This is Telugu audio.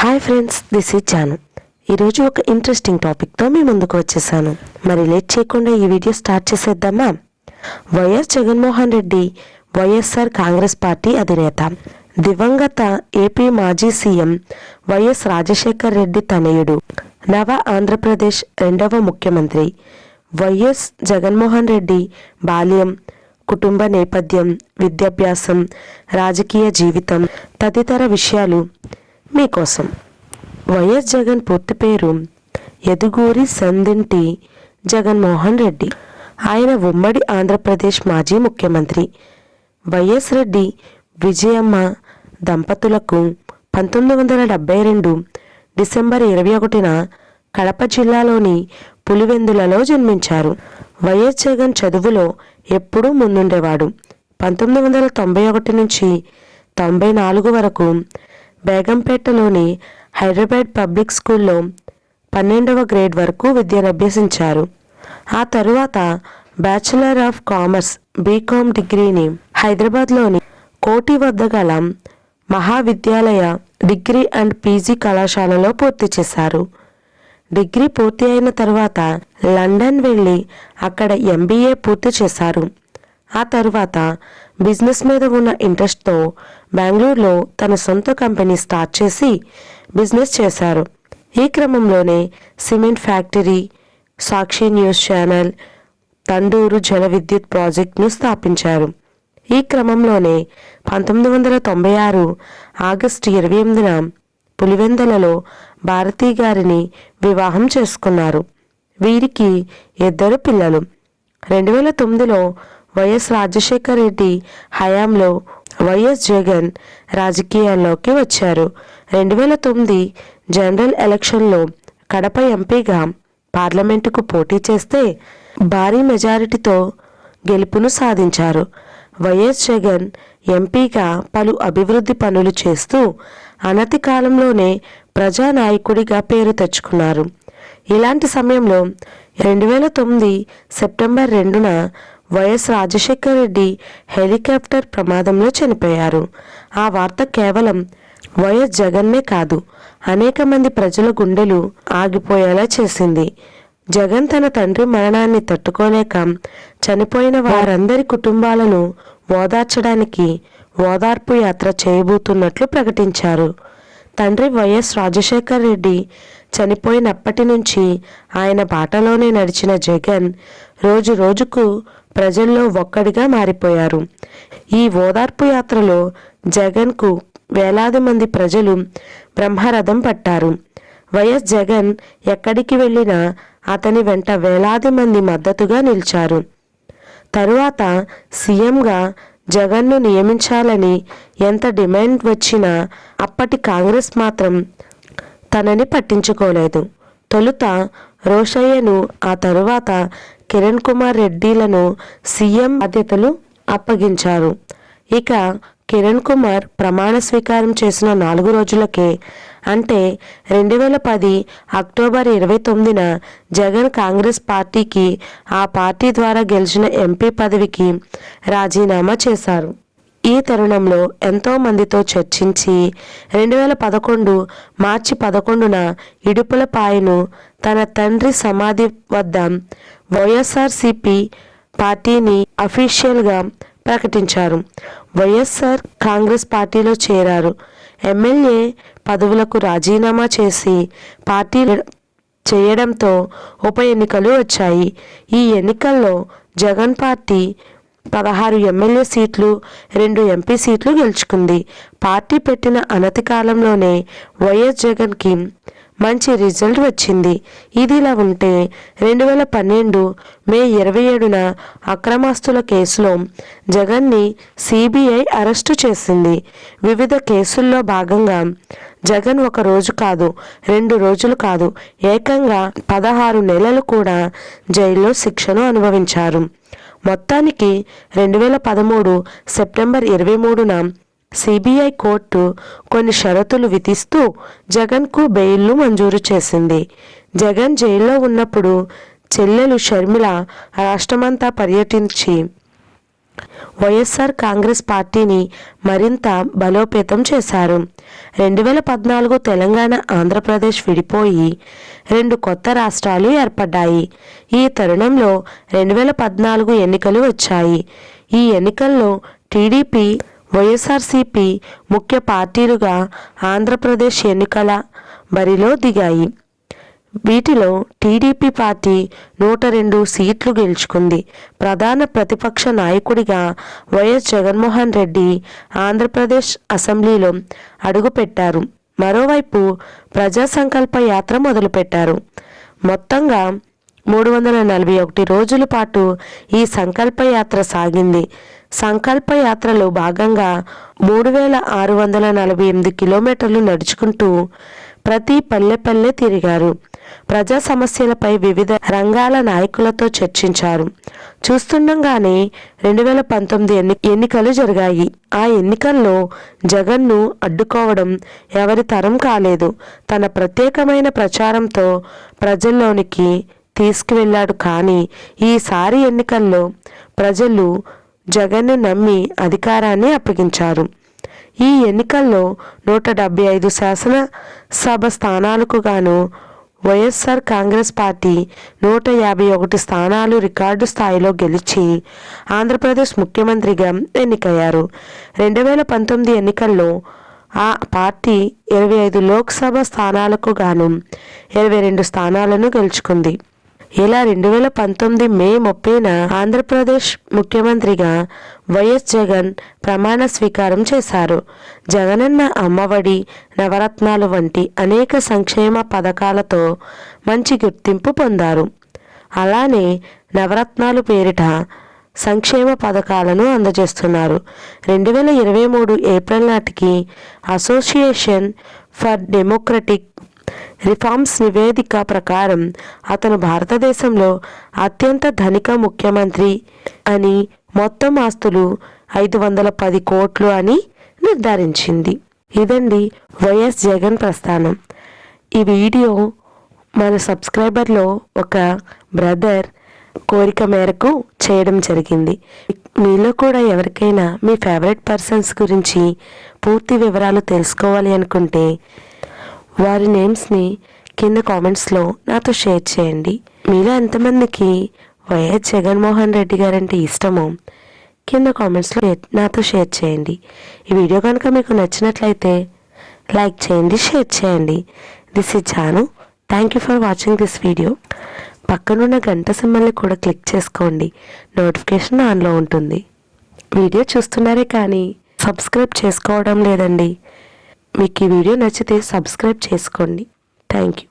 Hi friends this is Janu ఈరోజు ఒక ఇంట్రెస్టింగ్ టాపిక్తో మీ ముందుకు వచ్చేసాను. మరి లేట్ చేయకుండా ఈ వీడియో స్టార్ట్ చేసేద్దామా? వైఎస్ జగన్మోహన్ రెడ్డి వైఎస్ఆర్ కాంగ్రెస్ పార్టీ అధినేత. దివంగత ఏపీ మాజీ సీఎం వైఎస్ రాజశేఖర్ రెడ్డి తనయుడు. నవ ఆంధ్రప్రదేశ్ రెండవ ముఖ్యమంత్రి. వైఎస్ జగన్మోహన్ రెడ్డి బాల్యం కుటుంబ నేపథ్యం విద్యాభ్యాసం రాజకీయ జీవితం తదితర విషయాలు మీకోసం. వైఎస్ జగన్ పూర్తి పేరు ఎదుగూరి సందింటి జగన్మోహన్ రెడ్డి. ఆయన ఉమ్మడి ఆంధ్రప్రదేశ్ మాజీ ముఖ్యమంత్రి. వైఎస్ రెడ్డి విజయమ్మ దంపతులకు పంతొమ్మిది వందల డెబ్బై రెండు డిసెంబర్ ఇరవై ఒకటిన కడప జిల్లాలోని పులివెందులలో జన్మించారు. వైఎస్ జగన్ చదువులో ఎప్పుడూ ముందుండేవాడు. పంతొమ్మిది వందల తొంభై ఒకటి నుంచి తొంభై నాలుగు వరకు బేగంపేటలోని హైదరాబాద్ పబ్లిక్ స్కూల్లో పన్నెండవ గ్రేడ్ వరకు విద్యనభ్యసించారు ఆ తరువాత బ్యాచిలర్ ఆఫ్ కామర్స్ బీకామ్ డిగ్రీని హైదరాబాద్లోని కోటి వద్ద గల మహావిద్యాలయ డిగ్రీ అండ్ పీజీ కళాశాలలో పూర్తి చేశారు. డిగ్రీ పూర్తి అయిన తర్వాత లండన్ వెళ్ళి అక్కడ ఎంబీఏ పూర్తి చేశారు. ఆ తర్వాత బిజినెస్ మీద ఉన్న ఇంట్రెస్ట్తో బెంగళూరులో తన సొంత కంపెనీ స్టార్ట్ చేసి బిజినెస్ చేశారు. ఈ క్రమంలోనే cement factory Sakshi news channel Tandur జల విద్యుత్ ప్రాజెక్టును స్థాపించారు. ఈ క్రమంలోనే పంతొమ్మిది వందల తొంభై ఆరు ఆగస్టు ఇరవై ఎనిమిదిన పులివెందలలో భారతీ గారిని వివాహం చేసుకున్నారు. వీరికి ఇద్దరు పిల్లలు. రెండు వేల తొమ్మిదిలో వైఎస్ రాజశేఖర రెడ్డి హయాంలో వైఎస్ జగన్ రాజకీయాల్లోకి వచ్చారు. రెండు వేల తొమ్మిది జనరల్ ఎలక్షన్లో కడప ఎంపీగా పార్లమెంటుకు పోటీ చేస్తే భారీ మెజారిటీతో గెలుపును సాధించారు. వైఎస్ జగన్ ఎంపీగా పలు అభివృద్ధి పనులు చేస్తూ అనతి కాలంలోనే ప్రజానాయకుడిగా పేరు తెచ్చుకున్నారు. ఇలాంటి సమయంలో రెండు వేల తొమ్మిది సెప్టెంబర్ రెండున వైఎస్ రాజశేఖర రెడ్డి హెలికాప్టర్ ప్రమాదంలో చనిపోయారు. ఆ వార్త కేవలం వైఎస్ జగన్నే కాదు అనేక మంది ప్రజల గుండెలు ఆగిపోయేలా చేసింది. జగన్ తన తండ్రి మరణాన్ని తట్టుకోలేక చనిపోయిన వారందరి కుటుంబాలను ఓదార్చడానికి ఓదార్పు యాత్ర చేయబోతున్నట్లు ప్రకటించారు. తండ్రి వైఎస్ రాజశేఖర్ రెడ్డి చనిపోయినప్పటి నుంచి ఆయన బాటలోనే నడిచిన జగన్ రోజు రోజుకు ప్రజల్లో ఒక్కడిగా మారిపోయారు. ఈ ఓదార్పు యాత్రలో జగన్కు వేలాది మంది ప్రజలు బ్రహ్మరథం పట్టారు. వైఎస్ జగన్ ఎక్కడికి వెళ్ళినా అతని వెంట వేలాది మంది మద్దతుగా నిలిచారు. తరువాత సీఎంగా జగన్ను నియమించాలని ఎంత డిమాండ్ వచ్చినా అప్పటి కాంగ్రెస్ మాత్రం తనని పట్టించుకోలేదు. తొలుత రోషయ్యను ఆ తరువాత కిరణ్ కుమార్ రెడ్డిలను సీఎం బాధ్యతలు అప్పగించారు. ఇక కిరణ్ కుమార్ ప్రమాణ స్వీకారం చేసిన నాలుగు రోజులకే అంటే రెండు వేల పది అక్టోబర్ ఇరవై తొమ్మిదిన జగన్ కాంగ్రెస్ పార్టీకి ఆ పార్టీ ద్వారా గెలిచిన ఎంపీ పదవికి రాజీనామా చేశారు. ఈ తరుణంలో ఎంతో మందితో చర్చించి రెండు వేల పదకొండు మార్చి పదకొండున ఇడుపులపాయను తన తండ్రి సమాధి వద్ద వైఎస్ఆర్సిపి పార్టీని అఫీషియల్గా ప్రకటించారు. వైఎస్ఆర్ కాంగ్రెస్ పార్టీలో చేరారు. ఎమ్మెల్యే పదవులకు రాజీనామా చేసి పార్టీ చేయడంతో ఉప ఎన్నికలు వచ్చాయి. ఈ ఎన్నికల్లో జగన్ పార్టీ పదహారు ఎమ్మెల్యే సీట్లు రెండు ఎంపీ సీట్లు గెలుచుకుంది. పార్టీ పెట్టిన అనతి కాలంలోనే వైఎస్ జగన్కి మంచి రిజల్ట్ వచ్చింది. ఇదిలా ఉంటే రెండు వేల పన్నెండు మే ఇరవై ఏడున అక్రమాస్తుల కేసులో జగన్ని సిబిఐ అరెస్టు చేసింది. వివిధ కేసుల్లో భాగంగా జగన్ ఒక రోజు కాదు రెండు రోజులు కాదు ఏకంగా పదహారు నెలలు కూడా జైల్లో శిక్షను అనుభవించారు. మొత్తానికి రెండు వేల పదమూడు సెప్టెంబర్ ఇరవై మూడున సిబిఐ కోర్టు కొన్ని షరతులు విధిస్తూ జగన్కు బెయిల్ను మంజూరు చేసింది. జగన్ జైల్లో ఉన్నప్పుడు చెల్లెలు షర్మిల రాష్ట్రమంతా పర్యటించి వైఎస్ఆర్ కాంగ్రెస్ పార్టీని మరింత బలోపేతం చేశారు. రెండు వేల పద్నాలుగు తెలంగాణ ఆంధ్రప్రదేశ్ విడిపోయి రెండు కొత్త రాష్ట్రాలు ఏర్పడ్డాయి. ఈ తరుణంలో రెండు వేల పద్నాలుగు ఎన్నికలు వచ్చాయి. ఈ ఎన్నికల్లో టీడీపీ వైఎస్ఆర్సీపీ ముఖ్య పార్టీలుగా ఆంధ్రప్రదేశ్ ఎన్నికల బరిలో దిగాయి. వీటిలో టీడీపీ పార్టీ నూట రెండు సీట్లు గెలుచుకుంది. ప్రధాన ప్రతిపక్ష నాయకుడిగా వైఎస్ జగన్మోహన్ రెడ్డి ఆంధ్రప్రదేశ్ అసెంబ్లీలో అడుగుపెట్టారు. మరోవైపు ప్రజా సంకల్ప యాత్ర మొదలుపెట్టారు. మొత్తంగా మూడు వందల నలభై ఒకటి రోజుల పాటు ఈ సంకల్ప యాత్ర సాగింది. సంకల్ప యాత్రలో భాగంగా మూడు వేల ఆరు వందల నలభై ఎనిమిది కిలోమీటర్లు నడుచుకుంటూ ప్రతి పల్లె పల్లె తిరిగారు. ప్రజా సమస్యలపై వివిధ రంగాల నాయకులతో చర్చించారు. చూస్తుండగానే రెండు వేల పంతొమ్మిది ఎన్ని ఎన్నికలు జరిగాయి. ఆ ఎన్నికల్లో జగన్ను అడ్డుకోవడం ఎవరి తరం కాలేదు. తన ప్రత్యేకమైన ప్రచారంతో ప్రజల్లోనికి తీసుకువెళ్ళాడు. కానీ ఈసారి ఎన్నికల్లో ప్రజలు జగన్ను నమ్మి అధికారాన్ని అప్పగించారు. ఈ ఎన్నికల్లో నూట డెబ్బై ఐదు శాసనసభ స్థానాలకు గాను వైఎస్ఆర్ కాంగ్రెస్ పార్టీ నూట యాభై ఒకటి స్థానాలు రికార్డు స్థాయిలో గెలిచి ఆంధ్రప్రదేశ్ ముఖ్యమంత్రిగా ఎన్నికయ్యారు. రెండు వేల పంతొమ్మిది ఎన్నికల్లో ఆ పార్టీ ఇరవై ఐదు లోక్సభ స్థానాలకు గాను ఇరవై రెండు స్థానాలను గెలుచుకుంది. ఇలా రెండు వేల పంతొమ్మిది మే ముప్పైన ఆంధ్రప్రదేశ్ ముఖ్యమంత్రిగా వైఎస్ జగన్ ప్రమాణ స్వీకారం చేశారు. జగనన్న అమ్మఒడి నవరత్నాలు వంటి అనేక సంక్షేమ పథకాలతో మంచి గుర్తింపు పొందారు. అలానే నవరత్నాలు పేరిట సంక్షేమ పథకాలను అందజేస్తున్నారు. రెండు వేల ఇరవై మూడు ఏప్రిల్ నాటికి అసోసియేషన్ ఫర్ డెమోక్రటిక్ రిఫార్మ్స్ నివేదిక ప్రకారం అతను భారతదేశంలో అత్యంత ధనిక ముఖ్యమంత్రి అని మొత్తం ఆస్తులు ఐదు వందల పది కోట్లు అని నిర్ధారించింది. ఇదండి వైఎస్ జగన్ ప్రస్థానం. ఈ వీడియో మన సబ్స్క్రైబర్లో ఒక బ్రదర్ కోరిక మేరకు చేయడం జరిగింది. మీలో కూడా ఎవరికైనా మీ ఫేవరెట్ పర్సన్స్ గురించి పూర్తి వివరాలు తెలుసుకోవాలి అనుకుంటే వారి నేమ్స్ని కింద కామెంట్స్లో నాతో షేర్ చేయండి. మీలో ఎంతమందికి వైఎస్ జగన్మోహన్ రెడ్డి గారంటే ఇష్టమో కింద కామెంట్స్లో నాతో షేర్ చేయండి. ఈ వీడియో కనుక మీకు నచ్చినట్లయితే లైక్ చేయండి షేర్ చేయండి. This is Janu. Thank you for watching this video. పక్కనున్న గంట సింబల్ని కూడా క్లిక్ చేసుకోండి. నోటిఫికేషన్ ఆన్లో ఉంటుంది. వీడియో చూస్తున్నారే కానీ సబ్స్క్రైబ్ చేసుకోవడం లేదండి. మీకు ఈ వీడియో నచ్చితే సబ్స్క్రైబ్ చేసుకోండి. Thank you.